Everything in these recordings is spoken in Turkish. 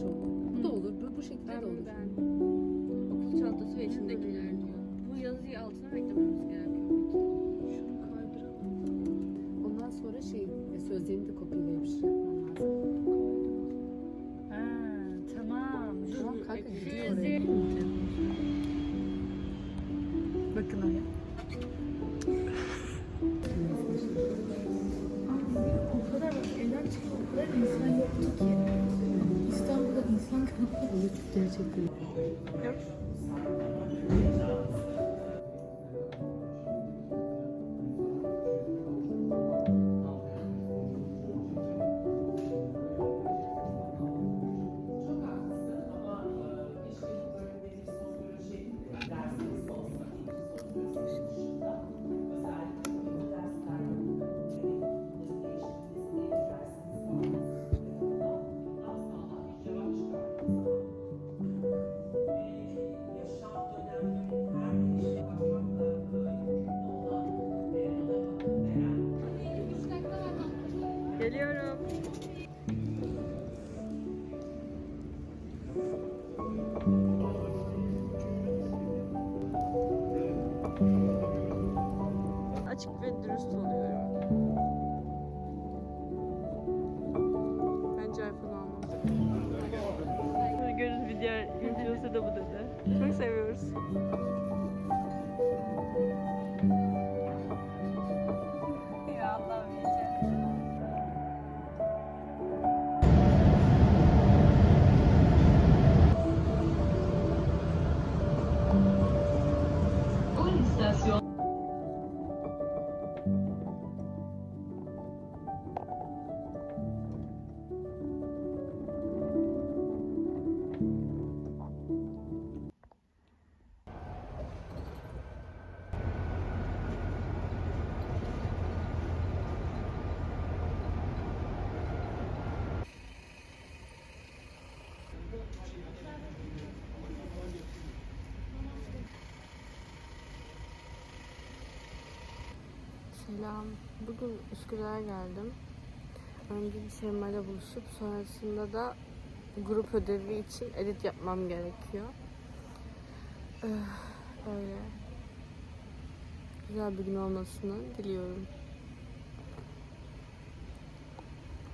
şok. Bu da olur. Bu, bu şekilde Ben, de olur. ben okul çantası ve içindekiler diyor. Bu yazıyı altına eklememiz gerekiyor? Şunu kaydıralım. Ondan sonra şey e, sözlerini de yapmam lazım. Ha, tamam. Tamam kanka, gidiyor yazıyı- Bakın oraya. O kadar bak evden çıkıp o kadar insan yoktu ki. Gerçekten. Açık ve dürüst oluyorum. Bence iPhone almam. Görürüz video videosu da bu dedi. Çok seviyoruz. Selam. Bugün Üsküdar'a geldim. Önce bir Şeyma'yla buluşup sonrasında da grup ödevi için edit yapmam gerekiyor. Öh, Öyle. Güzel bir gün olmasını diliyorum.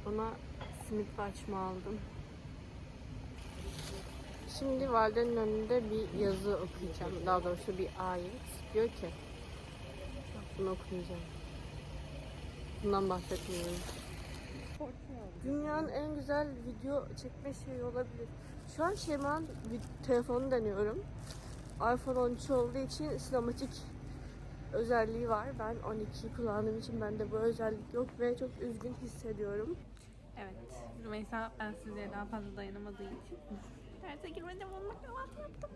Ona simit açma aldım. Şimdi validenin önünde bir yazı okuyacağım. Daha doğrusu bir ayet. Diyor ki bunu okuyacağım. Bundan bahsetmiyorum. Dünyanın en güzel video çekme şeyi olabilir. Şu an Şeyma'nın vid- telefonu deniyorum. iPhone 13 olduğu için sinematik özelliği var. Ben 12 kullandığım için bende bu özellik yok ve çok üzgün hissediyorum. Evet. Rümeysa ben size daha fazla dayanamadığı için derse girmeden onu kahvaltı yaptım.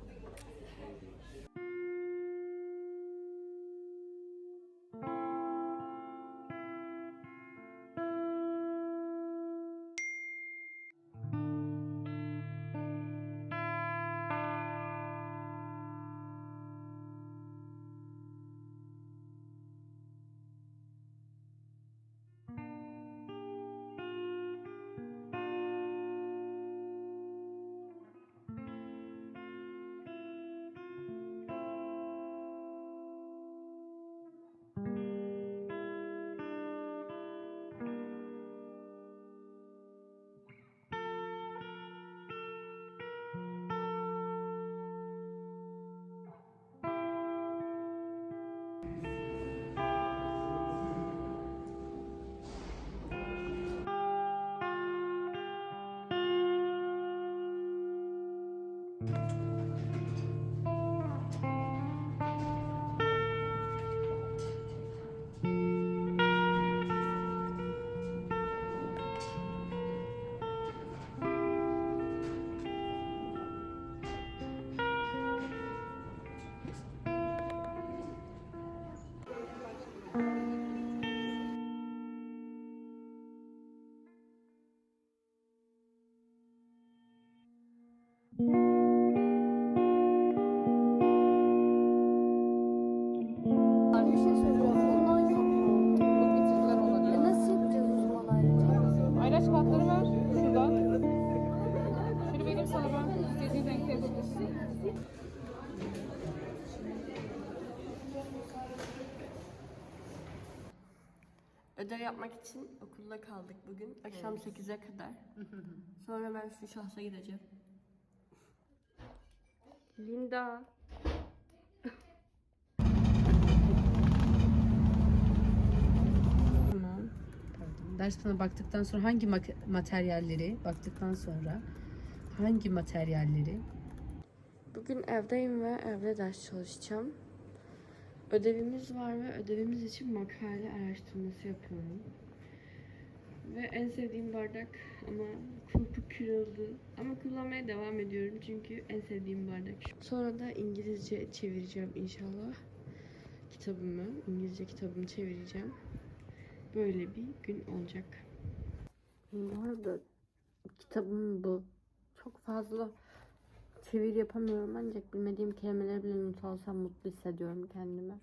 Ödev yapmak için okulda kaldık bugün. Akşam 8'e kadar. Sonra ben şu şahsa gideceğim. Linda. Tamam. Ders planına baktıktan sonra hangi materyalleri baktıktan sonra hangi materyalleri Bugün evdeyim ve evde ders çalışacağım. Ödevimiz var ve ödevimiz için makale araştırması yapıyorum. Ve en sevdiğim bardak ama kulpu kırıldı. Ama kullanmaya devam ediyorum çünkü en sevdiğim bardak. Sonra da İngilizce çevireceğim inşallah. Kitabımı, İngilizce kitabımı çevireceğim. Böyle bir gün olacak. Bu arada kitabım bu. Çok fazla çeviri yapamıyorum ancak bilmediğim kelimeleri bile not alsam mutlu hissediyorum kendimi.